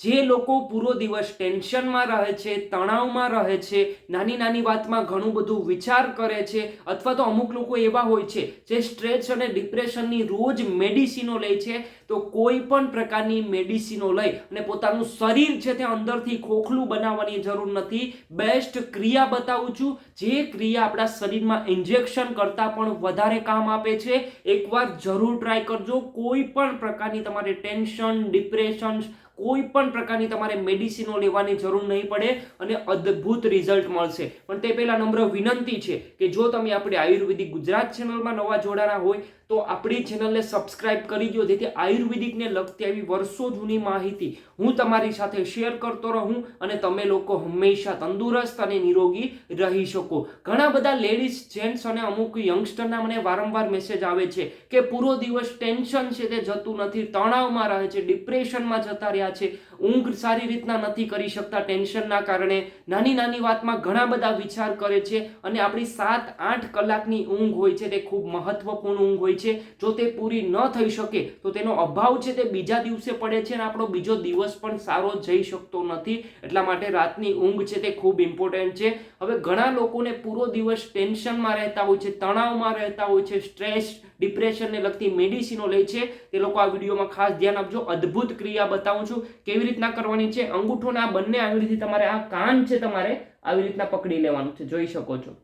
જે લોકો પૂરો દિવસ ટેન્શનમાં રહે છે, તણાવમાં રહે છે, નાની નાની વાતમાં ઘણું બધું વિચાર કરે છે, અથવા તો અમુક લોકો એવા હોય છે, જે સ્ટ્રેસ અને ડિપ્રેશનની રોજ મેડિસિનો લે છે, તો કોઈ પણ પ્રકારની મેડિસિનો લઈ અને પોતાનું શરીર છે તે અંદરથી ખોખલું બનાવવાની જરૂર નથી. બેસ્ટ ક્રિયા બતાવું છું. જે ક્રિયા આપણા શરીરમાં ઇન્જેક્શન કરતાં પણ વધારે કામ આપે છે, એકવાર જરૂર ટ્રાય કરજો. કોઈ પણ પ્રકારની તમારે ટેન્શન ડિપ્રેશન કોઈ પણ પ્રકારની તમારે મેડિસિનો લેવાની જરૂર નહીં પડે અને અદ્ભુત રિઝલ્ટ મળશે. પણ તે પહેલા નમ્ર વિનંતી છે કે જો તમે આપણી આયુર્વેદિક ગુજરાત ચેનલમાં નવા જોડાણા હોય, તો આપણી ચેનલને સબસ્ક્રાઇબ કરી દો, જેથી આયુર્વેદિકને લગતી આવી વર્ષો જૂની માહિતી હું તમારી સાથે શેર કરતો રહું અને તમે લોકો હંમેશા તંદુરસ્ત અને નિરોગી રહી શકો. ઘણા બધા લેડીઝ જેન્ટ્સ અને અમુક યંગસ્ટરના મને વારંવાર મેસેજ આવે છે કે પૂરો દિવસ ટેન્શન છે તે જતું નથી, તણાવમાં રહે છે ડિપ્રેશનમાં જતા રહ્યા છે. ઊંઘ સારી રીતના નથી કરી શકતા. ટેન્શનના કારણે નાની નાની વાતમાં ઘણા બધા વિચાર કરે છે અને આપણી સાત આઠ કલાકની ઊંઘ હોય છે તે ખૂબ મહત્વપૂર્ણ ઊંઘ હોય છે. જો તે પૂરી ન થઈ શકે, તો તેનો અભાવ છે તે બીજા દિવસે પડે છે અને આપણો બીજો દિવસ પણ સારો જઈ શકતો નથી. એટલા માટે રાતની ઊંઘ છે તે ખૂબ ઇમ્પોર્ટન્ટ છે. હવે ઘણા લોકોને પૂરો દિવસ ટેન્શનમાં રહેતા હોય છે, તણાવમાં રહેતા હોય છે સ્ટ્રેસ ડિપ્રેશનને લગતી મેડિસિનો લે છે. તે લોકો આ વિડીયોમાં ખાસ ધ્યાન આપજો. અદ્ભુત ક્રિયા બતાવું છું. કેવી રીતના કરવાની છે? અંગૂઠોના બંને આંગળીથી તમારે આ કાન છે તમારે આવી રીતના પકડી લેવાનું છે. જોઈ શકો છો.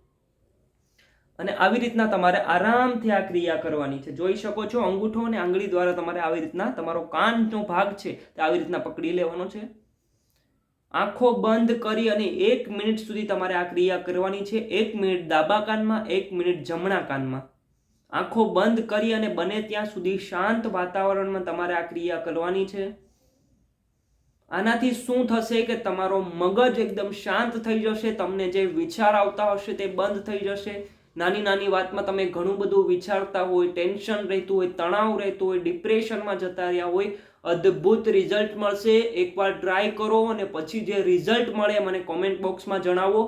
અને આવી રીતના તમારે આરામથી આ ક્રિયા કરવાની છે. જોઈ શકો છો, અંગૂઠો અને આંગળી દ્વારા તમારે આવી રીતના તમારો કાનનો ભાગ છે તે આવી રીતના પકડી લેવાનો છે. આંખો બંધ કરી અને એક મિનિટ સુધી તમારે આ ક્રિયા કરવાની છે. એક મિનિટ ડાબા કાનમાં, એક મિનિટ જમણા કાનમાં. આંખો બંધ કરી અને બને ત્યાં સુધી શાંત વાતાવરણમાં તમારે આ ક્રિયા કરવાની છે. આનાથી શું થશે કે તમારો મગજ એકદમ શાંત થઈ જશે, તમને જે વિચાર આવતા હશે તે બંધ થઈ જશે. નાની નાની વાતમાં તમે ઘણું બધું વિચારતા હોય, ટેન્શન રહેતું હોય, તણાવ રહેતું હોય, ડિપ્રેશનમાં જતા રહ્યા હોય, અદ્ભુત રિઝલ્ટ મળશે. એકવાર ટ્રાય કરો અને પછી જે રિઝલ્ટ મળે, મને કોમેન્ટ બોક્સમાં જણાવો.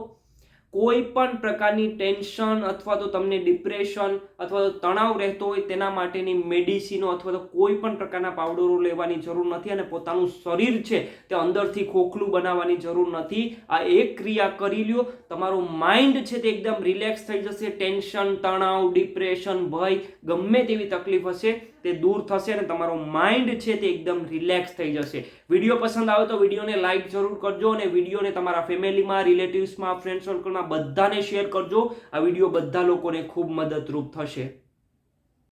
કોઈ પણ પ્રકારની ટેન્શન અથવા તો તમને ડિપ્રેશન અથવા તો તણાવ રહેતો હોય તેના માટેની મેડિસિનો અથવા તો કોઈ પણ પ્રકારના પાવડરો લેવાની જરૂર નથી અને પોતાનું શરીર છે તે અંદરથી ખોખલું બનાવવાની જરૂર નથી. આ એક ક્રિયા કરી લ્યો. તમારું માઇન્ડ છે તે એકદમ રિલેક્સ થઈ જશે. ટેન્શન, તણાવ, ડિપ્રેશન, ભય ગમે તેવી તકલીફ હશે તે દૂર થશે અને તમારો માઇન્ડ છે તે એકદમ રિલેક્સ થઈ જશે. વીડિયો પસંદ આવે તો વિડીયોને લાઇક જરૂર કરજો અને વિડીયોને તમારા ફેમિલીમાં રિલેટિવ્સમાં ફ્રેન્ડ સર્કલમાં બધાને શેર કરજો. આ વીડિયો બધા લોકોને ખૂબ મદદરૂપ થશે.